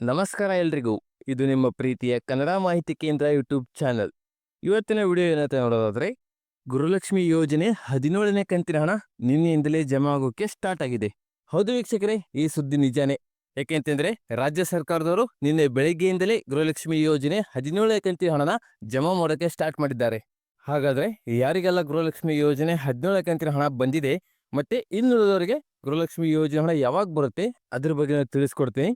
ನಮಸ್ಕಾರ ಎಲ್ರಿಗೂ. ಇದು ನಿಮ್ಮ ಪ್ರೀತಿಯ ಕನ್ನಡ ಮಾಹಿತಿ ಕೇಂದ್ರ ಯೂಟ್ಯೂಬ್ ಚಾನಲ್. ಇವತ್ತಿನ ವಿಡಿಯೋ ಏನಂತ ನೋಡೋದಾದ್ರೆ, ಗುರುಲಕ್ಷ್ಮಿ ಯೋಜನೆ ಹದಿನೇಳನೇ ಕಂತಿನ ಹಣ ನಿನ್ನೆಯಿಂದಲೇ ಜಮಾ ಆಗೋಕೆ ಸ್ಟಾರ್ಟ್ ಆಗಿದೆ. ಹೌದು ವೀಕ್ಷಕರೇ, ಈ ಸುದ್ದಿ ನಿಜಾನೇ. ಯಾಕೆಂತಂದ್ರೆ, ರಾಜ್ಯ ಸರ್ಕಾರದವರು ನಿನ್ನೆ ಬೆಳಗ್ಗೆಯಿಂದಲೇ ಗೃಹಲಕ್ಷ್ಮಿ ಯೋಜನೆ ಹದಿನೇಳನೇ ಕಂತಿನ ಹಣನ ಜಮಾ ಮಾಡೋಕೆ ಸ್ಟಾರ್ಟ್ ಮಾಡಿದ್ದಾರೆ. ಹಾಗಾದ್ರೆ, ಯಾರಿಗೆಲ್ಲ ಗೃಹಲಕ್ಷ್ಮಿ ಯೋಜನೆ ಹದಿನೇಳನೇ ಕಂತಿನ ಹಣ ಬಂದಿದೆ, ಮತ್ತೆ ಇನ್ನುಳಿದವರಿಗೆ ಗೃಹಲಕ್ಷ್ಮಿ ಯೋಜನೆ ಹಣ ಯಾವಾಗ ಬರುತ್ತೆ, ಅದ್ರ ಬಗ್ಗೆ ತಿಳಿಸ್ಕೊಡ್ತೀನಿ.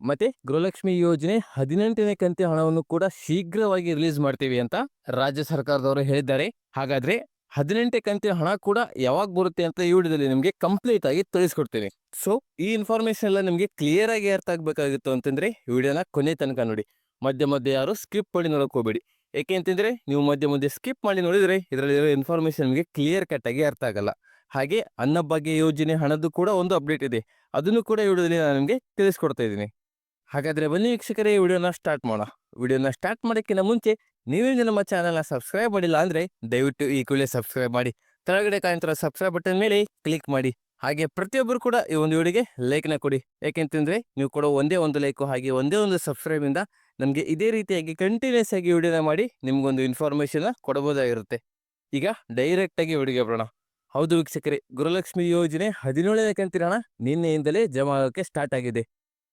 ಮತ್ತೆ ಗೃಹಲಕ್ಷ್ಮಿ ಯೋಜನೆ ಹದಿನೆಂಟನೇ ಕಂತಿನ ಹಣವನ್ನು ಕೂಡ ಶೀಘ್ರವಾಗಿ ರಿಲೀಸ್ ಮಾಡ್ತೀವಿ ಅಂತ ರಾಜ್ಯ ಸರ್ಕಾರದವರು ಹೇಳಿದ್ದಾರೆ. ಹಾಗಾದ್ರೆ ಹದಿನೆಂಟನೇ ಕಂತಿನ ಹಣ ಕೂಡ ಯಾವಾಗ ಬರುತ್ತೆ ಅಂತ ಈ ವಿಡಿಯೋದಲ್ಲಿ ನಿಮಗೆ ಕಂಪ್ಲೀಟ್ ಆಗಿ ತಿಳಿಸ್ಕೊಡ್ತೀನಿ. ಸೊ ಈ ಇನ್ಫಾರ್ಮೇಶನ್ ಎಲ್ಲ ನಿಮಗೆ ಕ್ಲಿಯರ್ ಆಗಿ ಅರ್ಥ ಆಗ್ಬೇಕಾಗಿತ್ತು ಅಂತಂದ್ರೆ ವಿಡಿಯೋನ ಕೊನೆ ತನಕ ನೋಡಿ. ಮಧ್ಯ ಮಧ್ಯೆ ಯಾರು ಸ್ಕಿಪ್ ಮಾಡಿ ನೋಡಕ್ ಏಕೆ ಅಂತಂದ್ರೆ ನೀವು ಮಧ್ಯೆ ಮಧ್ಯೆ ಸ್ಕಿಪ್ ಮಾಡಿ ನೋಡಿದ್ರೆ ಇದರಲ್ಲಿರೋ ಇನ್ಫಾರ್ಮೇಶನ್ ನಿಮಗೆ ಕ್ಲಿಯರ್ ಕಟ್ ಆಗಿ ಅರ್ಥ ಆಗಲ್ಲ. ಹಾಗೆ ಅನ್ನಭಾಗ್ಯ ಯೋಜನೆ ಹಣದ್ದು ಕೂಡ ಒಂದು ಅಪ್ಡೇಟ್ ಇದೆ. ಅದನ್ನು ಕೂಡ ವಿಡಿಯೋದಲ್ಲಿ ನಾನು ನಿಮಗೆ ತಿಳಿಸ್ಕೊಡ್ತಾ ಇದ್ದೀನಿ. ಹಾಗಾದ್ರೆ ಬನ್ನಿ ವೀಕ್ಷಕರೇ, ಈ ವಿಡಿಯೋನ ಸ್ಟಾರ್ಟ್ ಮಾಡೋಣ. ವಿಡಿಯೋನ ಸ್ಟಾರ್ಟ್ ಮಾಡೋಕ್ಕಿಂತ ಮುಂಚೆ ನೀವೇನು ನಮ್ಮ ಚಾನಲ್ನ ಸಬ್ಸ್ಕ್ರೈಬ್ ಮಾಡಿಲ್ಲ ಅಂದರೆ, ದಯವಿಟ್ಟು ಈ ಕೂಡಲೇ ಸಬ್ಸ್ಕ್ರೈಬ್ ಮಾಡಿ. ಕೆಳಗಡೆ ಕಾಯ್ತಿರೋ ಸಬ್ಸ್ಕ್ರೈಬ್ ಬಟನ್ ಮೇಲೆ ಕ್ಲಿಕ್ ಮಾಡಿ. ಹಾಗೆ ಪ್ರತಿಯೊಬ್ಬರು ಕೂಡ ಈ ಒಂದು ವಿಡಿಯೋಗೆ ಲೈಕ್ನ ಕೊಡಿ. ಯಾಕೆಂತಂದ್ರೆ, ನೀವು ಕೊಡೋ ಒಂದೇ ಒಂದು ಲೈಕು ಹಾಗೆ ಒಂದೇ ಒಂದು ಸಬ್ಸ್ಕ್ರೈಬ್ ಇಂದ ನಮಗೆ ಇದೇ ರೀತಿಯಾಗಿ ಕಂಟಿನ್ಯೂಸ್ ಆಗಿ ವಿಡಿಯೋನ ಮಾಡಿ ನಿಮಗೊಂದು ಇನ್ಫಾರ್ಮೇಷನ್ನ ಕೊಡಬಹುದಾಗಿರುತ್ತೆ. ಈಗ ಡೈರೆಕ್ಟಾಗಿ ವಿಡಿಯೋಗೆ ಬರೋಣ. ಹೌದು ವೀಕ್ಷಕರೇ, ಗೃಹಲಕ್ಷ್ಮಿ ಯೋಜನೆ ಹದಿನೇಳನೇ ಕಂತಿರೋಣ. ನಿನ್ನೆಯಿಂದಲೇ ಜಮಾ ಆಗೋಕ್ಕೆ ಸ್ಟಾರ್ಟ್ ಆಗಿದೆ.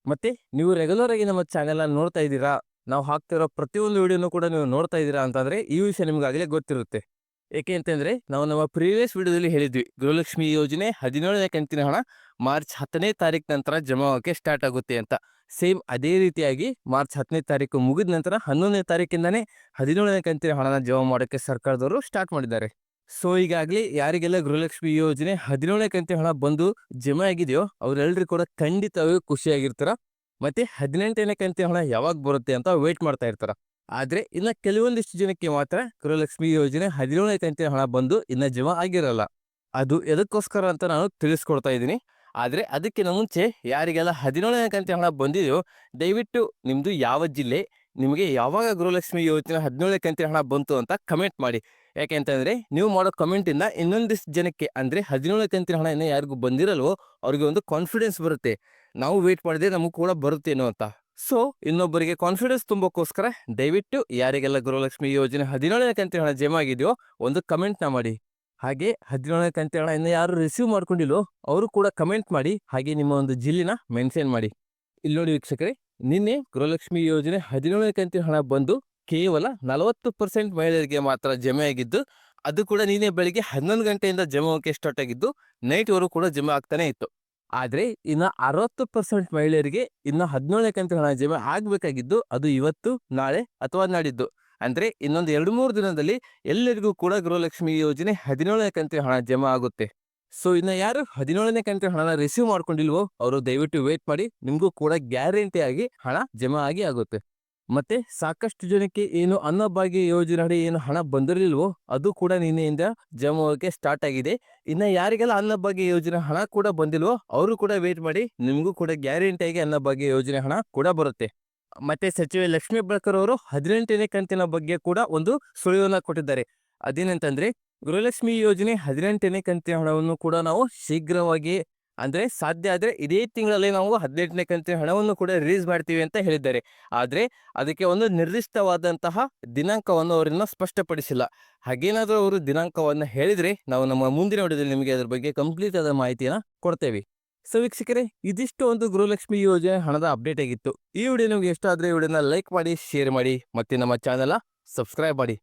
ಮತ್ತೆ ನೀವು ರೆಗ್ಯುಲರ್ ಆಗಿ ನಮ್ಮ ಚಾನೆಲ್ ಅನ್ನು ನೋಡ್ತಾ ಇದ್ದೀರಾ? ನಾವು ಹಾಕ್ತಿರೋ ಪ್ರತಿಯೊಂದು ವಿಡಿಯೋನು ಕೂಡ ನೀವು ನೋಡ್ತಾ ಇದ್ದೀರಾ ಅಂತಂದ್ರೆ ಈ ವಿಷಯ ನಿಮ್ಗಾಗಲೇ ಗೊತ್ತಿರುತ್ತೆ. ಏಕೆ ಅಂತಂದ್ರೆ ನಾವು ನಮ್ಮ ಪ್ರೀವಿಯಸ್ ವಿಡಿಯೋದಲ್ಲಿ ಹೇಳಿದ್ವಿ, ಗೃಹಲಕ್ಷ್ಮಿ ಯೋಜನೆ ಹದಿನೇಳನೇ ಕಂತಿನ ಹಣ ಮಾರ್ಚ್ ಹತ್ತನೇ ತಾರೀಕು ನಂತರ ಜಮಾ ಆಗೋಕೆ ಸ್ಟಾರ್ಟ್ ಆಗುತ್ತೆ ಅಂತ. ಸೇಮ್ ಅದೇ ರೀತಿಯಾಗಿ ಮಾರ್ಚ್ ಹತ್ತನೇ ತಾರೀಕು ಮುಗಿದ ನಂತರ ಹನ್ನೊಂದನೇ ತಾರೀಕಿಂದಾನೇ ಹದಿನೇಳನೇ ಕಂತಿನ ಹಣನ ಜಮಾ ಮಾಡೋಕ್ಕೆ ಸರ್ಕಾರದವರು ಸ್ಟಾರ್ಟ್ ಮಾಡಿದ್ದಾರೆ. ಸೊ ಈಗಾಗಲೇ ಯಾರಿಗೆಲ್ಲ ಗೃಹಲಕ್ಷ್ಮಿ ಯೋಜನೆ ಹದಿನೇಳನೇ ಕಂತಿನ ಹಣ ಬಂದು ಜಮಾ ಆಗಿದೆಯೋ ಅವರೆಲ್ಲರೂ ಕೂಡ ಖಂಡಿತವಾಗಿ ಖುಷಿಯಾಗಿರ್ತಾರ. ಮತ್ತೆ ಹದಿನೆಂಟನೇ ಕಂತೆ ಹಣ ಯಾವಾಗ ಬರುತ್ತೆ ಅಂತ ವೇಟ್ ಮಾಡ್ತಾ ಇರ್ತಾರ. ಆದ್ರೆ ಇನ್ನ ಕೆಲವೊಂದಿಷ್ಟು ಜನಕ್ಕೆ ಮಾತ್ರ ಗೃಹಲಕ್ಷ್ಮಿ ಯೋಜನೆ ಹದಿನೇಳನೇ ಕಂತೆ ಹಣ ಬಂದು ಇನ್ನ ಜಮಾ ಆಗಿರಲ್ಲ. ಅದು ಎದಕ್ಕೋಸ್ಕರ ಅಂತ ನಾನು ತಿಳಿಸ್ಕೊಡ್ತಾ ಇದ್ದೀನಿ. ಆದ್ರೆ ಅದಕ್ಕಿಂತ ಮುಂಚೆ ಯಾರಿಗೆಲ್ಲ ಹದಿನೇಳನೇ ಕಂತೆ ಹಣ ಬಂದಿದೆಯೋ ದಯವಿಟ್ಟು ನಿಮ್ದು ಯಾವ ಜಿಲ್ಲೆ ನಿಮಗೆ ಯಾವಾಗ ಗೃಹಲಕ್ಷ್ಮಿ ಯೋಜನೆ ಹದಿನೇಳನೇ ಕಂತಿನ ಹಣ ಬಂತು ಅಂತ ಕಮೆಂಟ್ ಮಾಡಿ. ಯಾಕೆಂತಂದ್ರೆ ನೀವು ಮಾಡೋ ಕಮೆಂಟಿಂದ ಇನ್ನೊಂದಿಷ್ಟು ಜನಕ್ಕೆ, ಅಂದರೆ ಹದಿನೇಳು ಕಂತಿನ ಹಣ ಇನ್ನೂ ಯಾರಿಗೂ ಬಂದಿರಲ್ವೋ, ಅವ್ರಿಗೆ ಒಂದು ಕಾನ್ಫಿಡೆನ್ಸ್ ಬರುತ್ತೆ. ನಾವು ವೇಟ್ ಮಾಡಿದ್ರೆ ನಮಗೂ ಕೂಡ ಬರುತ್ತೇನೋ ಅಂತ. ಸೊ ಇನ್ನೊಬ್ಬರಿಗೆ ಕಾನ್ಫಿಡೆನ್ಸ್ ತುಂಬೋಕ್ಕೋಸ್ಕರ ದಯವಿಟ್ಟು ಯಾರಿಗೆಲ್ಲ ಗೃಹಲಕ್ಷ್ಮಿ ಯೋಜನೆ ಹದಿನೇಳನೇ ಕಂತಿನ ಹಣ ಜಮಾ ಆಗಿದೆಯೋ, ಒಂದು ಕಮೆಂಟ್ನ ಮಾಡಿ. ಹಾಗೆ ಹದಿನೇಳನೇ ಕಂತಿನ ಹಣ ಇನ್ನು ಯಾರು ರಿಸೀವ್ ಮಾಡ್ಕೊಂಡಿಲ್ಲೋ ಅವರು ಕೂಡ ಕಮೆಂಟ್ ಮಾಡಿ. ಹಾಗೆ ನಿಮ್ಮ ಒಂದು ಜಿಲ್ಲಿನ ಮೆನ್ಷನ್ ಮಾಡಿ. ಇಲ್ಲಿ ನೋಡಿ ವೀಕ್ಷಕರೇ ನಿನ್ನೆ ಗೃಹಲಕ್ಷ್ಮಿ ಯೋಜನೆ ಹದಿನೇಳನೇ ಕಂತಿನ ಹಣ ಬಂದು ಕೇವಲ ನಲವತ್ತು ಪರ್ಸೆಂಟ್ ಮಹಿಳೆಯರಿಗೆ ಮಾತ್ರ ಜಮೆ ಆಗಿದ್ದು, ಅದು ಕೂಡ ನೀನೇ ಬೆಳಿಗ್ಗೆ ಹನ್ನೊಂದು ಗಂಟೆಯಿಂದ ಜಮಾ ಆಗೋಕೆ ಸ್ಟಾರ್ಟ್ ಆಗಿದ್ದು ನೈಟ್ವರೆಗೂ ಕೂಡ ಜಮಾ ಆಗ್ತಾನೆ ಇತ್ತು. ಆದರೆ ಇನ್ನು ಅರವತ್ತು ಪರ್ಸೆಂಟ್ ಮಹಿಳೆಯರಿಗೆ ಇನ್ನು ಹದಿನೇಳನೇ ಕಂತಿನ ಹಣ ಜಮೆ ಆಗಬೇಕಾಗಿದ್ದು, ಅದು ಇವತ್ತು, ನಾಳೆ ಅಥವಾ ನಾಡಿದ್ದು. ಅಂದ್ರೆ ಇನ್ನೊಂದು ಎರಡು ಮೂರು ದಿನದಲ್ಲಿ ಎಲ್ಲರಿಗೂ ಕೂಡ ಗೃಹಲಕ್ಷ್ಮಿ ಯೋಜನೆ ಹದಿನೇಳನೇ ಕಂತಿನ ಹಣ ಜಮಾ ಆಗುತ್ತೆ. ಸೊ ಇನ್ನ ಯಾರು ಹದಿನೇಳನೇ ಕಂತಿನ ಹಣನ ರಿಸೀವ್ ಮಾಡ್ಕೊಂಡಿಲ್ವೋ, ಅವರು ದಯವಿಟ್ಟು ವೇಟ್ ಮಾಡಿ. ನಿಮಗೂ ಕೂಡ ಗ್ಯಾರಂಟಿ ಆಗಿ ಹಣ ಜಮಾ ಆಗಿ ಆಗುತ್ತೆ. ಮತ್ತೆ ಸಾಕಷ್ಟು ಜನಕ್ಕೆ ಏನು ಅನ್ನಭಾಗ್ಯ ಯೋಜನೆ ಅಡಿ ಏನು ಹಣ ಬಂದಿರಲಿಲ್ವೋ, ಅದು ಕೂಡ ನಿನ್ನೆಯಿಂದ ಜಮಾಕ್ಕೆ ಸ್ಟಾರ್ಟ್ ಆಗಿದೆ. ಇನ್ನ ಯಾರಿಗೆಲ್ಲ ಅನ್ನಭಾಗ್ಯ ಯೋಜನೆ ಹಣ ಕೂಡ ಬಂದಿಲ್ವೋ, ಅವರು ಕೂಡ ವೇಟ್ ಮಾಡಿ. ನಿಮಗೂ ಕೂಡ ಗ್ಯಾರಂಟಿಯಾಗಿ ಅನ್ನಭಾಗ್ಯ ಯೋಜನೆ ಹಣ ಕೂಡ ಬರುತ್ತೆ. ಮತ್ತೆ ಸಚಿವೆ ಲಕ್ಷ್ಮೀ ಬಳಕರ್ ಅವರು ಹದಿನೆಂಟನೇ ಕಂತಿನ ಬಗ್ಗೆ ಕೂಡ ಒಂದು ಸುಳಿವನ್ನ ಕೊಟ್ಟಿದ್ದಾರೆ. ಅದೇನಂತಂದ್ರೆ ಗೃಹಲಕ್ಷ್ಮಿ ಯೋಜನೆ ಹದಿನೆಂಟನೇ ಕಂತಿನ ಹಣವನ್ನು ಕೂಡ ನಾವು ಶೀಘ್ರವಾಗಿ ಅಂದ್ರೆ ಸಾಧ್ಯ ಆದ್ರೆ ಇದೇ ತಿಂಗಳಲ್ಲಿ ನಾವು ಹದಿನೆಂಟನೇ ಕಂತಿನ ಹಣವನ್ನು ಕೂಡ ರಿಲೀಸ್ ಮಾಡ್ತೀವಿ ಅಂತ ಹೇಳಿದ್ದಾರೆ. ಆದ್ರೆ ಅದಕ್ಕೆ ಒಂದು ನಿರ್ದಿಷ್ಟವಾದಂತಹ ದಿನಾಂಕವನ್ನು ಅವರನ್ನ ಸ್ಪಷ್ಟಪಡಿಸಿಲ್ಲ. ಹಾಗೇನಾದ್ರೂ ಅವರು ದಿನಾಂಕವನ್ನು ಹೇಳಿದ್ರೆ ನಾವು ನಮ್ಮ ಮುಂದಿನ ವಿಡಿಯೋದಲ್ಲಿ ನಿಮಗೆ ಅದರ ಬಗ್ಗೆ ಕಂಪ್ಲೀಟ್ ಆದ ಮಾಹಿತಿಯನ್ನು ಕೊಡ್ತೇವೆ. ಸೊ ವೀಕ್ಷಕರೇ, ಇದಿಷ್ಟು ಒಂದು ಗೃಹಲಕ್ಷ್ಮಿ ಯೋಜನೆ ಹಣದ ಅಪ್ಡೇಟ್ ಆಗಿತ್ತು. ಈ ವಿಡಿಯೋ ನಿಮಗೆ ಇಷ್ಟ ಆದ್ರೆ ವಿಡಿಯೋನ ಲೈಕ್ ಮಾಡಿ ಶೇರ್ ಮಾಡಿ, ಮತ್ತೆ ನಮ್ಮ ಚಾನಲ್ ಸಬ್ಸ್ಕ್ರೈಬ್ ಮಾಡಿ.